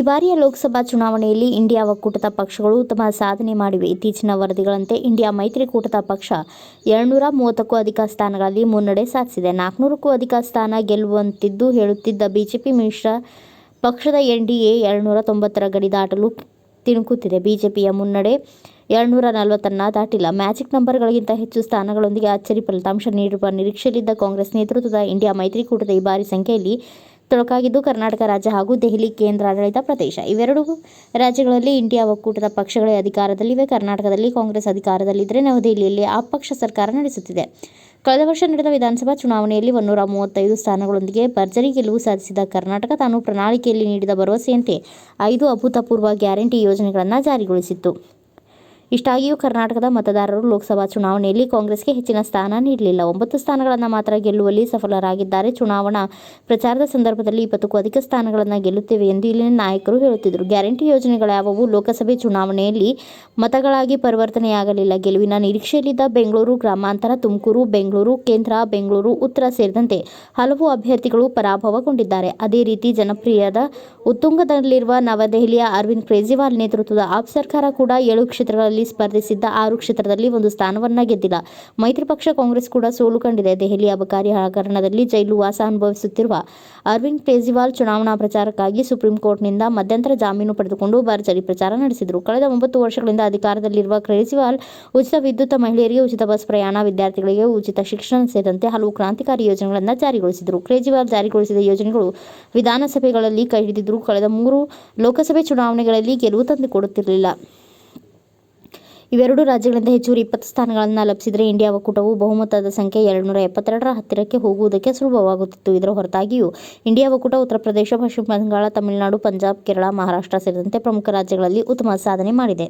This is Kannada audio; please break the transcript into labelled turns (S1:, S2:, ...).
S1: ಬಾರಿಯ ಲೋಕಸಭಾ ಚುನಾವಣೆಯಲ್ಲಿ ಇಂಡಿಯಾ ಒಕ್ಕೂಟದ ಪಕ್ಷಗಳು ಉತ್ತಮ ಸಾಧನೆ ಮಾಡಿವೆ. ಇತ್ತೀಚಿನ ವರದಿಗಳಂತೆ ಇಂಡಿಯಾ ಮೈತ್ರಿಕೂಟದ ಪಕ್ಷ ಎರಡುನೂರ ಮೂವತ್ತಕ್ಕೂ ಅಧಿಕ ಸ್ಥಾನಗಳಲ್ಲಿ ಮುನ್ನಡೆ ಸಾಧಿಸಿದೆ. ನಾಲ್ಕುನೂರಕ್ಕೂ ಅಧಿಕ ಸ್ಥಾನ ಗೆಲ್ಲುವಂತಿದ್ದು ಹೇಳುತ್ತಿದ್ದ ಬಿಜೆಪಿ ಮಿಶ್ರ ಪಕ್ಷದ ಎನ್ಡಿಎ ಎರಡುನೂರ ತೊಂಬತ್ತರ ಗಡಿ ದಾಟಲು ತಿಣುಕುತ್ತಿದೆ. ಬಿಜೆಪಿಯ ಮುನ್ನಡೆ ಎರಡುನೂರ ನಲವತ್ತನ್ನ ದಾಟಿಲ್ಲ. ಮ್ಯಾಜಿಕ್ ನಂಬರ್ಗಳಿಗಿಂತ ಹೆಚ್ಚು ಸ್ಥಾನಗಳೊಂದಿಗೆ ಅಚ್ಚರಿ ಫಲಿತಾಂಶ ನೀಡಿರುವ ನಿರೀಕ್ಷೆಯಲ್ಲಿದ್ದ ಕಾಂಗ್ರೆಸ್ ನೇತೃತ್ವದ ಇಂಡಿಯಾ ಮೈತ್ರಿಕೂಟದ ಈ ಬಾರಿ ಸಂಖ್ಯೆಯಲ್ಲಿ ತೊಡಕಾಗಿದ್ದು ಕರ್ನಾಟಕ ರಾಜ್ಯ ಹಾಗೂ ದೆಹಲಿ ಕೇಂದ್ರಾಡಳಿತ ಪ್ರದೇಶ. ಇವೆರಡು ರಾಜ್ಯಗಳಲ್ಲಿ ಇಂಡಿಯಾ ಒಕ್ಕೂಟದ ಪಕ್ಷಗಳೇ ಅಧಿಕಾರದಲ್ಲಿವೆ. ಕರ್ನಾಟಕದಲ್ಲಿ ಕಾಂಗ್ರೆಸ್ ಅಧಿಕಾರದಲ್ಲಿದ್ದರೆ ನವದೆಹಲಿಯಲ್ಲಿ ಆ ಪಕ್ಷ ಸರ್ಕಾರ ನಡೆಸುತ್ತಿದೆ. ಕಳೆದ ವರ್ಷ ನಡೆದ ವಿಧಾನಸಭಾ ಚುನಾವಣೆಯಲ್ಲಿ ಒನ್ನೂರ ಮೂವತ್ತೈದು ಸ್ಥಾನಗಳೊಂದಿಗೆ ಭರ್ಜರಿ ಗೆಲುವು ಸಾಧಿಸಿದ ಕರ್ನಾಟಕ ತಾನು ಪ್ರಣಾಳಿಕೆಯಲ್ಲಿ ನೀಡಿದ ಭರವಸೆಯಂತೆ ಐದು ಅಭೂತಪೂರ್ವ ಗ್ಯಾರಂಟಿ ಯೋಜನೆಗಳನ್ನು ಜಾರಿಗೊಳಿಸಿತ್ತು. ಇಷ್ಟಾಗಿಯೂ ಕರ್ನಾಟಕದ ಮತದಾರರು ಲೋಕಸಭಾ ಚುನಾವಣೆಯಲ್ಲಿ ಕಾಂಗ್ರೆಸ್ಗೆ ಹೆಚ್ಚಿನ ಸ್ಥಾನ ನೀಡಲಿಲ್ಲ. ಒಂಬತ್ತು ಸ್ಥಾನಗಳನ್ನು ಮಾತ್ರ ಗೆಲ್ಲುವಲ್ಲಿ ಸಫಲರಾಗಿದ್ದಾರೆ. ಚುನಾವಣಾ ಪ್ರಚಾರದ ಸಂದರ್ಭದಲ್ಲಿ ಇಪ್ಪತ್ತಕ್ಕೂ ಅಧಿಕ ಸ್ಥಾನಗಳನ್ನು ಗೆಲ್ಲುತ್ತೇವೆ ಎಂದು ಇಲ್ಲಿನ ನಾಯಕರು ಹೇಳುತ್ತಿದ್ದರು. ಗ್ಯಾರಂಟಿ ಯೋಜನೆಗಳ್ಯಾವವು ಲೋಕಸಭೆ ಚುನಾವಣೆಯಲ್ಲಿ ಮತಗಳಾಗಿ ಪರಿವರ್ತನೆಯಾಗಲಿಲ್ಲ. ಗೆಲುವಿನ ನಿರೀಕ್ಷೆಯಲ್ಲಿದ್ದ ಬೆಂಗಳೂರು, ಗ್ರಾಮಾಂತರ, ತುಮಕೂರು, ಬೆಂಗಳೂರು, ಕೇಂದ್ರ, ಬೆಂಗಳೂರು, ಉತ್ತರ ಸೇರಿದಂತೆ ಹಲವು ಅಭ್ಯರ್ಥಿಗಳು ಪರಾಭವಗೊಂಡಿದ್ದಾರೆ. ಅದೇ ರೀತಿ ಜನಪ್ರಿಯದ ಉತ್ತುಂಗದಲ್ಲಿರುವ ನವದೆಹಲಿಯ ಅರವಿಂದ್ ಕೇಜ್ರಿವಾಲ್ ನೇತೃತ್ವದ ಆಪ್ ಸರ್ಕಾರ ಕೂಡ ಏಳು ಕ್ಷೇತ್ರಗಳಲ್ಲಿ ಸ್ಪರ್ಧಿಸಿದ್ದ ಆರು ಕ್ಷೇತ್ರದಲ್ಲಿ ಒಂದು ಸ್ಥಾನವನ್ನ ಗೆದ್ದಿಲ್ಲ. ಮೈತ್ರಿ ಪಕ್ಷ, ಕಾಂಗ್ರೆಸ್ ಕೂಡ ಸೋಲು ಕಂಡಿದೆ. ದೆಹಲಿ ಅಬಕಾರಿ ಹಗರಣದಲ್ಲಿ ಜೈಲು ವಾಸ ಅನುಭವಿಸುತ್ತಿರುವ ಅರವಿಂದ್ ಕೇಜ್ರಿವಾಲ್ ಚುನಾವಣಾ ಪ್ರಚಾರಕ್ಕಾಗಿ ಸುಪ್ರೀಂ ಕೋರ್ಟ್ನಿಂದ ಮಧ್ಯಂತರ ಜಾಮೀನು ಪಡೆದುಕೊಂಡು ಭರ್ಜರಿ ಪ್ರಚಾರ ನಡೆಸಿದರು. ಕಳೆದ ಒಂಬತ್ತು ವರ್ಷಗಳಿಂದ ಅಧಿಕಾರದಲ್ಲಿರುವ ಕೇಜ್ರಿವಾಲ್ ಉಚಿತ ವಿದ್ಯುತ್ ಮಹಿಳೆಯರಿಗೆ ಉಚಿತ ಬಸ್ ಪ್ರಯಾಣ, ವಿದ್ಯಾರ್ಥಿಗಳಿಗೆ ಉಚಿತ ಶಿಕ್ಷಣ ಸೇರಿದಂತೆ ಹಲವು ಕ್ರಾಂತಿಕಾರಿ ಯೋಜನೆಗಳನ್ನು ಜಾರಿಗೊಳಿಸಿದರು. ಕೇಜ್ರಿವಾಲ್ ಜಾರಿಗೊಳಿಸಿದ ಯೋಜನೆಗಳು ವಿಧಾನಸಭೆಗಳಲ್ಲಿ ಕೈ ಹಿಡಿದಿದ್ದರೂ ಕಳೆದ ಮೂರು ಲೋಕಸಭೆ ಚುನಾವಣೆಗಳಲ್ಲಿ ಗೆಲುವು ತಂದುಕೊಡುತ್ತಿರಲಿಲ್ಲ. ಇವೆರಡು ರಾಜ್ಯಗಳಿಂದ ಹೆಚ್ಚುವರಿ ಇಪ್ಪತ್ತು ಸ್ಥಾನಗಳನ್ನು ಲಭಿಸಿದರೆ ಇಂಡಿಯಾ ಒಕ್ಕೂಟವು ಬಹುಮತದ ಸಂಖ್ಯೆ ಎರಡುನೂರ ಎಪ್ಪತ್ತೆರಡರ ಹತ್ತಿರಕ್ಕೆ ಹೋಗುವುದಕ್ಕೆ ಸುಲಭವಾಗುತ್ತಿತ್ತು. ಇದರ ಹೊರತಾಗಿಯೂ, ಇಂಡಿಯಾ ಒಕ್ಕೂಟ ಉತ್ತರ ಪ್ರದೇಶ, ಪಶ್ಚಿಮ ಬಂಗಾಳ, ತಮಿಳುನಾಡು, ಪಂಜಾಬ್, ಕೇರಳ, ಮಹಾರಾಷ್ಟ್ರ ಸೇರಿದಂತೆ ಪ್ರಮುಖ ರಾಜ್ಯಗಳಲ್ಲಿ ಉತ್ತಮ ಸಾಧನೆ ಮಾಡಿದೆ.